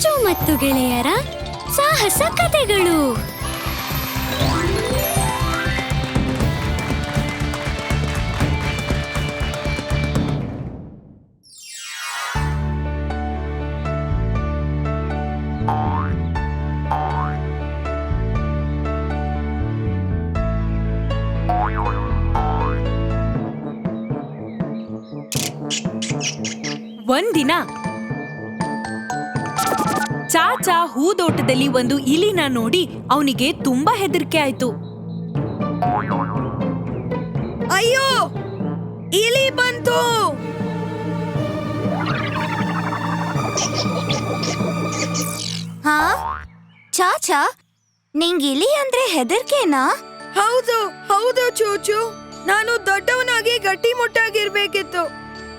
ಚೂಚು ಮತ್ತು ಗೆಳೆಯರ ಸಾಹಸ ಕಥೆಗಳು. ಒಂದಿನ ಚಾಚಾ ಹೂದೋಟದಲ್ಲಿ ಒಂದು ಇಲಿನ ನೋಡಿ ಅವನಿಗೆ ತುಂಬಾ ಹೆದರಿಕೆ ಆಯ್ತು. ಅಯ್ಯೋ ಇಲಿ ಬಂತು. ಹಾ? ಚಾಚಾ ನಿಂಗ್ ಇಲಿ ಅಂದ್ರೆ ಹೆದರ್ಕೆನಾ? ಹೌದು ಹೌದು ಚೂಚು. ನಾನು ದೊಡ್ಡವನಾಗಿ ಗಟ್ಟಿಮುಟ್ಟಾಗಿರ್ಬೇಕಿತ್ತು.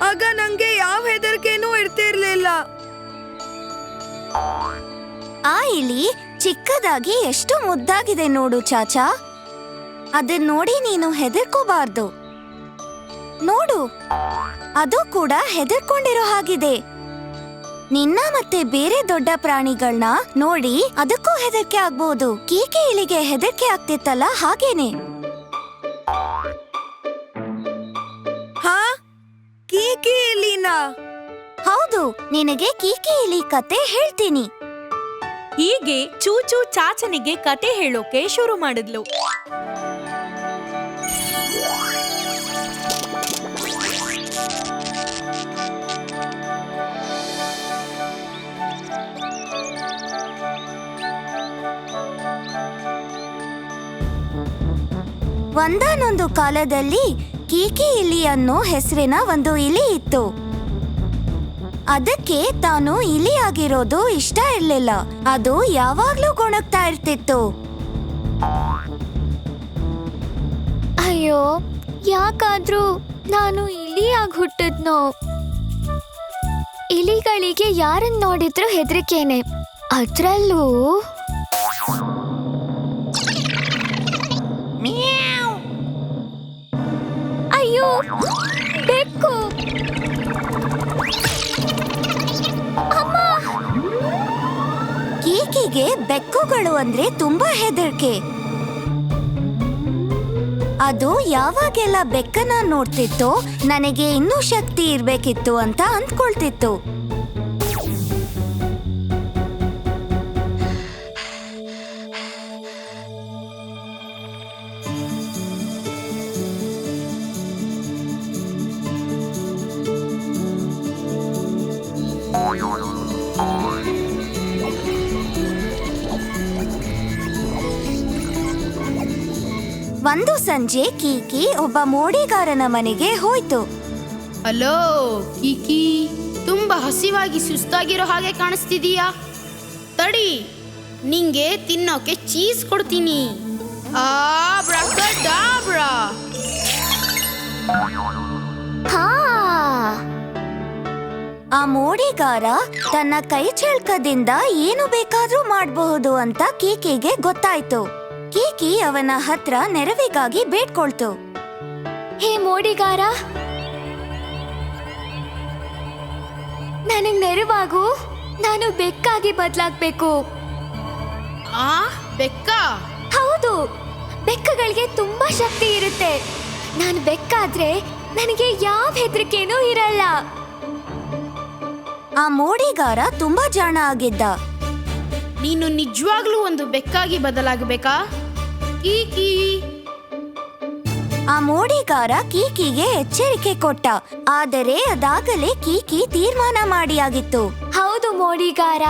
ಆಗ ನಂಗೆ ಯಾವ ಹೆದರಿಕೆನೂ ಆ ಇಲಿ ಚಿಕ್ಕದಾಗಿ ಎಷ್ಟು ಮುದ್ದಾಗಿದೆ ನೋಡು ಚಾಚಾ. ಅದನ್ ನೋಡಿ ನೀನು ಹೆದರ್ಕೋಬಾರ್ದು. ನೋಡು ಅದು ಕೂಡ ಹೆದರ್ಕೊಂಡಿರೋ ಹಾಗಿದೆ. ನಿನ್ನ ಮತ್ತೆ ಬೇರೆ ದೊಡ್ಡ ಪ್ರಾಣಿಗಳನ್ನ ನೋಡಿ ಅದಕ್ಕೂ ಹೆದರ್ಕೆ ಆಗ್ಬಹುದು ಕೀಕೆ ಇಲಿಗೆ ಹೆದರ್ಕೆ ಆಗ್ತಿತ್ತಲ್ಲ ಹಾಗೇನೆ. ಹಾ ಕೀಕಿ ಇಲಿನಾ? ಹೌದು ನಿನಗೆ ಕೀಕೆ ಇಲಿ ಕತೆ ಹೇಳ್ತೀನಿ. ಹೀಗೆ ಚೂಚು ಚಾಚನಿಗೆ ಕತೆ ಹೇಳೋಕೆ ಶುರು ಮಾಡಿದ್ಲು. ಒಂದಾನೊಂದು ಕಾಲದಲ್ಲಿ ಕೀಕಿ ಇಲಿ ಅನ್ನೋ ಹೆಸರಿನ ಒಂದು ಇಲಿ ಇತ್ತು. ಅದಕ್ಕೆ ತಾನು ಇಲಿ ಆಗಿರೋದು ಇಷ್ಟ ಇರ್ಲಿಲ್ಲ. ಅದು ಯಾವಾಗ್ಲೂ ಗೊಣಗ್ತಾ ಇರ್ತಿತ್ತು. ಅಯ್ಯೋ ಯಾಕಾದ್ರೂ ನಾನು ಇಲಿಯಾಗಿ ಹುಟ್ಟಿದ್ನೋ? ಇಲಿಗಳಿಗೆ ಯಾರನ್ನ ನೋಡಿದ್ರು ಹೆದರಿಕೇನೆ. ಅದ್ರಲ್ಲೂ ಅಯ್ಯೋ ಬೆಕ್ಕು. ಕೀಕಿಗೆ ಬೆಕ್ಕುಗಳು ಅಂದ್ರೆ ತುಂಬಾ ಹೆದರಿಕೆ. ಅದು ಯಾವಾಗೆಲ್ಲ ಬೆಕ್ಕನ ನೋಡ್ತಿತ್ತೋ ನನಗೆ ಇನ್ನೂ ಶಕ್ತಿ ಇರ್ಬೇಕಿತ್ತು ಅಂತ ಅಂದ್ಕೊಳ್ತಿತ್ತು. ಒಂದು ಸಂಜೆ ಕೀಕಿ ಒಬ್ಬ ಮೋಡಿಗಾರನ ಮನೆಗೆ ಹೋಯ್ತು. ಹಲೋ ಕೀಕಿ ತುಂಬಾ ಹಸಿವಾಗಿ ಸುಸ್ತಾಗಿರೋ ಹಾಗೆ ಕಾಣಿಸ್ತಿದೀಯಾ? ತಡಿ ನಿಂಗೆ ತಿನ್ನೋಕೆ ಚೀಸ್ ಕೊಡ್ತೀನಿ. ಆ ಮೋಡಿಗಾರ ತನ್ನ ಕೈ ಚಳಕದಿಂದ ಏನು ಬೇಕಾದ್ರೂ ಮಾಡಬಹುದು ಅಂತ ಕೀಕಿಗೆ ಗೊತ್ತಾಯ್ತು. ಕೀಕಿ ಅವನ ಹತ್ರ ನೆರವಿಗಾಗಿ ಬೇಡ್ಕೊಳ್ತು. ಹೇ ಮೋಡಿಗಾರ! ನನಗ್ ನೆರವಾಗು ನಾನು ಬೆಕ್ಕಾಗಿ ಬದಲಾಗ್ಬೇಕು. ಆ ಬೆಕ್ಕ? ಹೌದು ಬೆಕ್ಕಗಳಿಗೆ ತುಂಬಾ ಶಕ್ತಿ ಇರುತ್ತೆ. ನಾನು ಬೆಕ್ಕಾದ್ರೆ ನನಗೆ ಯಾವ ಹೆದರಿಕೆನೂ ಇರಲ್ಲ. ಆ ಮೋಡಿಗಾರ ತುಂಬಾ ಜಾಣ ಆಗಿದ್ದ. ನೀನು ನಿಜವಾಗ್ಲೂ ಒಂದು ಬೆಕ್ಕಾಗಿ ಬದಲಾಗಬೇಕಾ? ಕೀಕಿ. ಆ ಮೋಡಿಗಾರ ಕೀಕಿಗೆ ಎಚ್ಚರಿಕೆ ಕೊಟ್ಟ. ಆದರೆ ಅದಾಗಲೇ ಕೀಕಿ ತೀರ್ಮಾನ ಮಾಡಿಯಾಗಿತ್ತು. ಹೌದು ಮೋಡಿಗಾರ.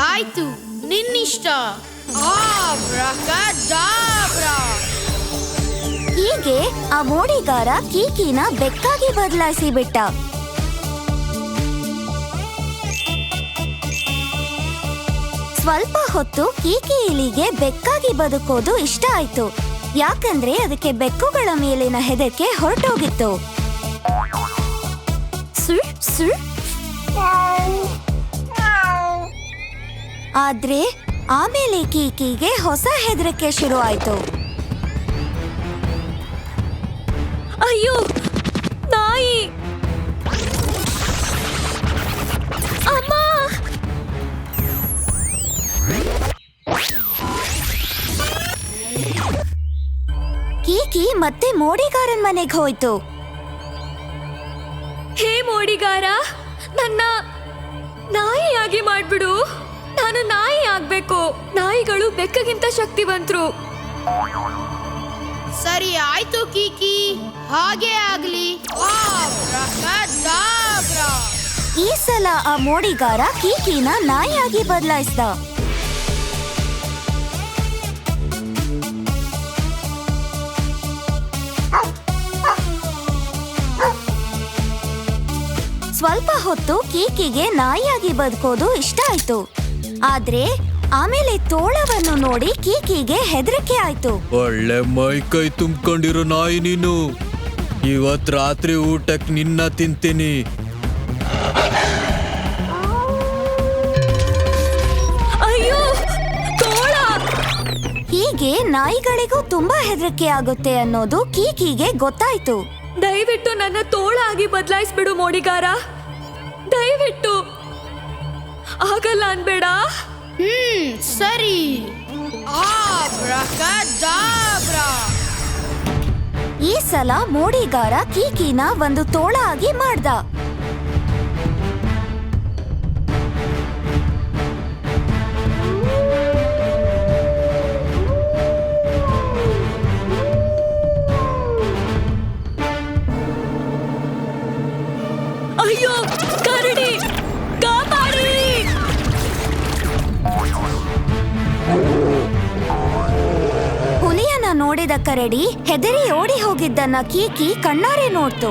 ಆಯ್ತು ನಿನ್ನಿಷ್ಟ. ಹೀಗೆ ಆ ಮೋಡಿಗಾರ ಕೀಕಿನ ಬೆಕ್ಕಾಗಿ ಬದಲಾಯಿಸಿ ಬಿಟ್ಟ ಸ್ವಲ್ಪ ಹೊತ್ತು ಕೀಕಿ ಇಲಿಗೆ ಬೆಕ್ಕಾಗಿ ಬದುಕೋದು ಇಷ್ಟ ಆಯ್ತು. ಯಾಕಂದ್ರೆ ಅದಕ್ಕೆ ಬೆಕ್ಕುಗಳ ಮೇಲಿನ ಹೆದರಿಕೆ ಹೊರಟೋಗಿತ್ತು. ಆದ್ರೆ ಆಮೇಲೆ ಕೀಕಿಗೆ ಹೊಸ ಹೆದರಿಕೆ ಶುರು ಆಯ್ತು. ಅಯ್ಯೋ, ನಾಯಿ. ಮತ್ತೆ ಮೋಡಿಗಾರನ್ ಮನೆಗೆ ಹೋಯ್ತು. ಹೇ ಮೋಡಿಗಾರ ನನ್ನ ನಾಯಿಯಾಗಿ ಮಾಡ್ಬಿಡು. ನಾನು ನಾಯಿ ಆಗ್ಬೇಕು. ನಾಯಿಗಳು ಬೆಕ್ಕಗಿಂತ ಶಕ್ತಿವಂತರು. ಸರಿ ಆಯ್ತು ಕೀಕಿ. ಹಾಗೆ ಆಗ್ಲಿ. ಈ ಸಲ ಆ ಮೋಡಿಗಾರ ಕೀಕಿನ ನಾಯಿಯಾಗಿ ಬದಲಾಯಿಸ್ದ. ಸ್ವಲ್ಪ ಹೊತ್ತು ಕೀಕಿಗೆ ನಾಯಿಯಾಗಿ ಬದುಕೋದು ಇಷ್ಟ ಆಯ್ತು. ಆದ್ರೆ ಆಮೇಲೆ ತೋಳವನ್ನು ನೋಡಿ ಕೀಕಿಗೆ ಹೆದರಿಕೆ ಆಯ್ತು. ಒಳ್ಳೆ ಮೈ ಕೈ ತುಂಬ್ಕೊಂಡಿರೋ ನಾಯಿ ನೀನು. ಇವತ್ ರಾತ್ರಿ ಊಟಕ್ ನಿನ್ನ ತಿಂತೀನಿ. ಅಯ್ಯೋ ತೋಳ! ಹೀಗೆ ನಾಯಿಗಳಿಗೂ ತುಂಬಾ ಹೆದರಿಕೆ ಆಗುತ್ತೆ ಅನ್ನೋದು ಕೀಕಿಗೆ ಗೊತ್ತಾಯ್ತು. ದಯವಿಟ್ಟು ನನ್ನ ತೋಳ ಆಗಿ ಬದಲಾಯಿಸ್ಬಿಡು ಮೋಡಿಗಾರ. ದಯವಿಟ್ಟು. ಆಗಲ್ಲ ಅನ್ಬೇಡ. ಹ್ಮ್ ಸರಿ. ಈ ಸಲ ಮೋಡಿಗಾರ ಕೀಕಿನ ಒಂದು ತೋಳ ಆಗಿ ಮಾಡ್ದ. ನೋಡಿದ ಕರಡಿ ಹೆದರಿ ಓಡಿ ಹೋಗಿದ್ದನ್ನ ಕೀಕಿ ಕಣ್ಣಾರೆ ನೋಡ್ತು.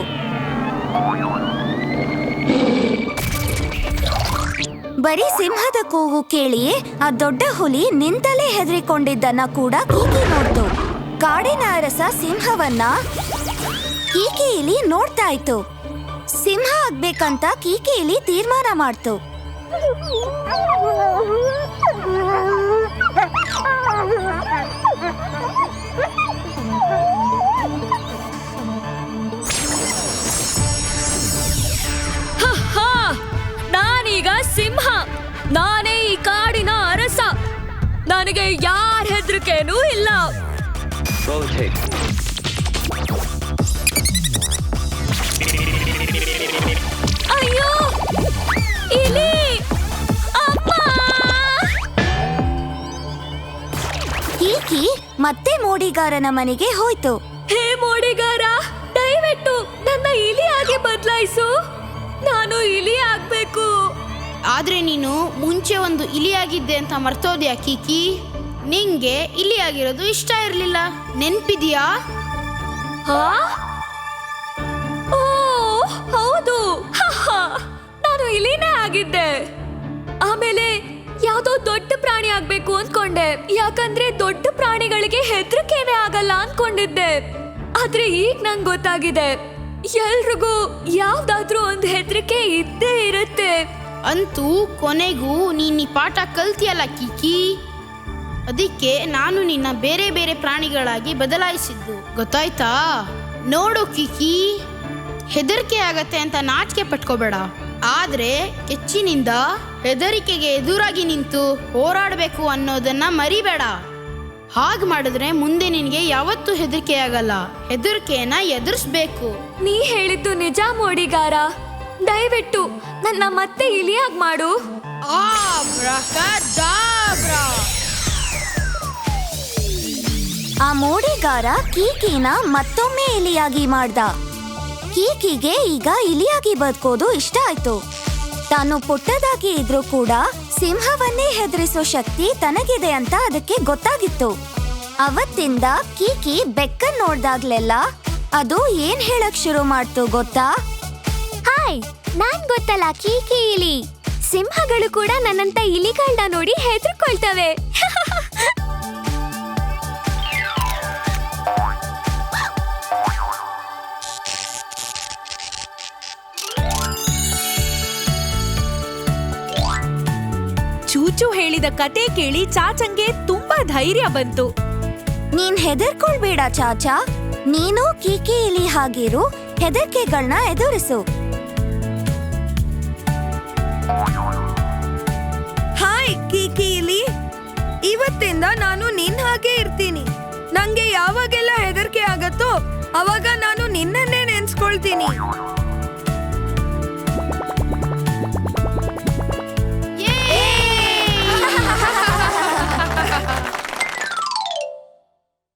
ಬರೀ ಸಿಂಹದ ಕೂಗು ಕೇಳಿಯೇ ಆ ದೊಡ್ಡ ಹುಲಿ ನಿಂತಲೇ ಹೆದರಿಕೊಂಡಿದ್ದನ್ನ ಕೂಡ ಕೀಕಿ ನೋಡ್ತು. ಕಾಡಿನ ಅರಸ ಸಿಂಹವನ್ನ ಕೀಕಿ ಇಲಿ ನೋಡ್ತಾ ಇತ್ತು. ಸಿಂಹ ಆಗ್ಬೇಕಂತ ಕೀಕಿ ಇಲಿ ತೀರ್ಮಾನ ಮಾಡ್ತು. ನಾನೀಗ ಸಿಂಹ. ನಾನೇ ಈ ಕಾಡಿನ ಅರಸ. ನನಗೆ ಯಾರ ಹೆದರಿಕೆನೂ ಇಲ್ಲ. ಮತ್ತೆ ಮೋಡಿಗಾರನ ಮನೆಗೆ ಹೋಯ್ತು. ಹೇ ಮೋಡಿಗಾರ ದಯವಿಟ್ಟು ನನ್ನ ಇಲಿಯಾಗಿ ಬದಲಾಯಿಸು. ನಾನು ಇಲಿ ಆಗ್ಬೇಕು. ಆದ್ರೆ ನೀನು ಮುಂಚೆ ಒಂದು ಇಲಿಯಾಗಿದ್ದೆ ಅಂತ ಮರ್ತೋದ್ಯಾ ಕೀಕಿ? ನಿಂಗೆ ಇಲಿಯಾಗಿರೋದು ಇಷ್ಟ ಇರಲಿಲ್ಲ. ನೆನ್ಪಿದ್ಯಾ? ಹಾ? ಓ ಹೌದು. ನಾನು ಇಲಿನೇ ಆಗಿದ್ದೆ. ಆಮೇಲೆ ಯಾವುದೋ ದೊಡ್ಡ ಆಗ್ಬೇಕು ಅನ್ಕೊಂಡೆ. ಯಾಕಂದ್ರೆ ದೊಡ್ಡ ಪ್ರಾಣಿಗಳಿಗೆ ಹೆದರಿಕೆನೆ ಆಗಲ್ಲ ಅನ್ಕೊಂಡಿದ್ದೆ. ಆದ್ರೆ ಈಗ ನಂಗೆ ಗೊತ್ತಾಗಿದೆ. ಎಲ್ರಿಗೂ ಯಾವ್ದಾದ್ರೂ ಒಂದು ಹೆದರಿಕೆ ಇದ್ದೇ ಇರುತ್ತೆ. ಅಂತೂ ಕೊನೆಗೂ ನೀನ್ ಪಾಠ ಕಲ್ತಿಯಲ್ಲ ಕಿಕಿ? ಅದಕ್ಕೆ ನಾನು ನಿನ್ನ ಬೇರೆ ಬೇರೆ ಪ್ರಾಣಿಗಳಾಗಿ ಬದಲಾಯಿಸಿದ್ದು. ಗೊತ್ತಾಯ್ತಾ? ನೋಡು ಕಿಕಿ. ಹೆದರಿಕೆ ಆಗತ್ತೆ ಅಂತ ನಾಚಿಕೆ ಪಟ್ಕೋಬೇಡ. ಆದ್ರೆ ಹೆಚ್ಚಿನಿಂದ ಹೆದರಿಕೆಗೆ ಎದುರಾಗಿ ನಿಂತು ಹೋರಾಡಬೇಕು ಅನ್ನೋದನ್ನ ಮರಿಬೇಡ. ಹಾಗೆ ಮಾಡಿದ್ರೆ ಮುಂದೆ ನಿನಗೆ ಯಾವತ್ತೂ ಹೆದರಿಕೆ ಆಗಲ್ಲ ಹೆದರಿಕೆಯನ್ನ ಎದುರಿಸ್ಬೇಕು. ನೀ ಹೇಳಿದ್ದು ನಿಜ ಮೋಡಿಗಾರ. ದಯವಿಟ್ಟು ನನ್ನ ಮತ್ತೆ ಇಲಿಯಾಗಿ ಮಾಡು. ಆ ಮೋಡಿಗಾರ ಕೀಕಿನ ಮತ್ತೊಮ್ಮೆ ಇಲಿಯಾಗಿ ಮಾಡ್ದ. ಕೀಕಿಗೆ ಈಗ ಇಲಿಯಾಗಿ ಬದುಕೋದು ಇಷ್ಟ ಆಯ್ತು. ತಾನು ಪುಟ್ಟದಾಗಿ ಇದ್ರೂ ಕೂಡ ಸಿಂಹವನ್ನೇ ಹೆದರಿಸೋ ಶಕ್ತಿ ತನಗಿದೆ ಅಂತ ಅದಕ್ಕೆ ಗೊತ್ತಾಗಿತ್ತು. ಅವತ್ತಿಂದ ಕೀಕಿ ಬೆಕ್ಕ ನೋಡ್ದಾಗ್ಲೆಲ್ಲ ಅದು ಏನ್ ಹೇಳಕ್ ಶುರು ಮಾಡ್ತು ಗೊತ್ತಾ? ಹಾಯ್, ನಾನ್ ಗೊತ್ತಲ್ಲ ಕೀಕಿ ಇಲಿ. ಸಿಂಹಗಳು ಕೂಡ ನನ್ನಂತ ಇಲಿಗಳನ್ನ ನೋಡಿ ಹೆದರ್ಕೊಳ್ತವೆ. ಚೂಚು ಹೇಳಿದ ಕತೆ ಕೇಳಿ ಚಾಚಂಗೆ ತುಂಬಾ ಧೈರ್ಯ ಬಂತು. ನೀನ್ ಹೆದರ್ಕೊಳ್ಬೇಡ ಚಾಚಾ. ನೀನು ಕೀಕಿ ಇಲಿ ಹಾಗಿರು ಹೆದರ್ಕೆಗಳನ್ನ ಎದುರಿಸು.